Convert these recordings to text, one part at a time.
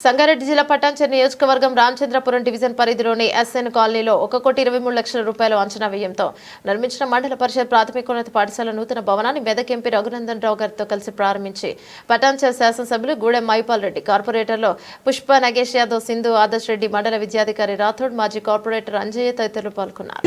సంగారెడ్డి జిల్లా పటాన్చెరు నియోజకవర్గం రామచంద్రపురం డివిజన్ పరిధిలోని ఎస్ఎన్ కాలనీలో ఒక కోటి ఇరవై మూడు లక్షల రూపాయల అంచనా వ్యయంతో నిర్మించిన మండల పరిషత్ ప్రాథమికోన్నత పాఠశాల నూతన భవనాన్ని మెదక్ ఎంపీ రఘునందన్ రావు గారితో కలిసి ప్రారంభించి పటాన్చెరు శాసనసభ్యులు గూడెం మైపాల్ రెడ్డి కార్పొరేటర్లో పుష్ప నగేష్ యాదవ్ సింధు ఆదర్శ్ రెడ్డి మండల విద్యాధికారి రాథోడ్ మాజీ కార్పొరేటర్ అంజయ్య తదితరులు పాల్గొన్నారు.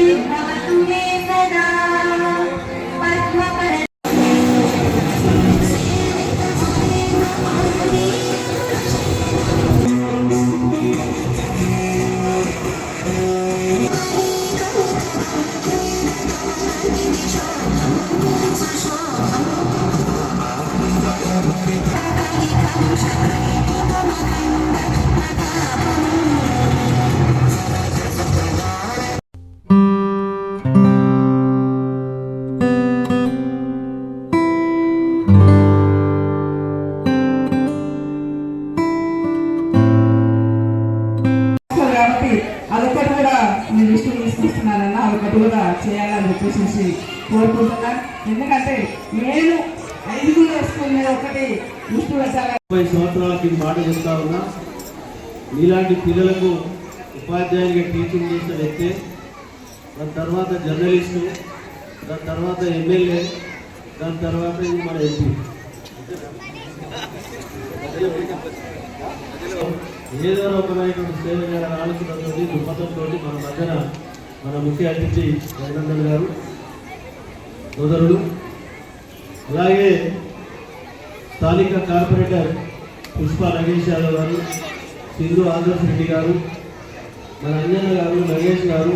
చేస్తారు కాబట్టి అదొక్కటి కూడా మీ దృష్టికి తీసుకొస్తున్నారన్న అదొకటి కూడా చేయాలని చెప్పేసి కోరుకుంటున్నాను. ఎందుకంటే నేను ఐదుగురు వస్తువుల మీద ఒకటి దృష్టి పెట్టాలని ముప్పై సంవత్సరాలకి మాట చెప్తా ఉన్నా. ఇలాంటి పిల్లలకు ఉపాధ్యాయునిగా టీచింగ్ చేసిన వ్యక్తి దాని తర్వాత జర్నలిస్టు దాని తర్వాత ఎమ్మెల్యే దాని తర్వాత మన ఎంపీ ఏదో రకమైనటువంటి సేవ చేయాలని ఆలోచనతో దృక్పథంతో మన మధ్యన మన ముఖ్య అతిథి జగనందన్ గారు సోదరుడు అలాగే స్థానిక కార్పొరేటర్ పుష్ప నగేష్ యాదవ్ గారు సింధు ఆదర్శ్ రెడ్డి గారు మన అంజన్న గారు నగేష్ గారు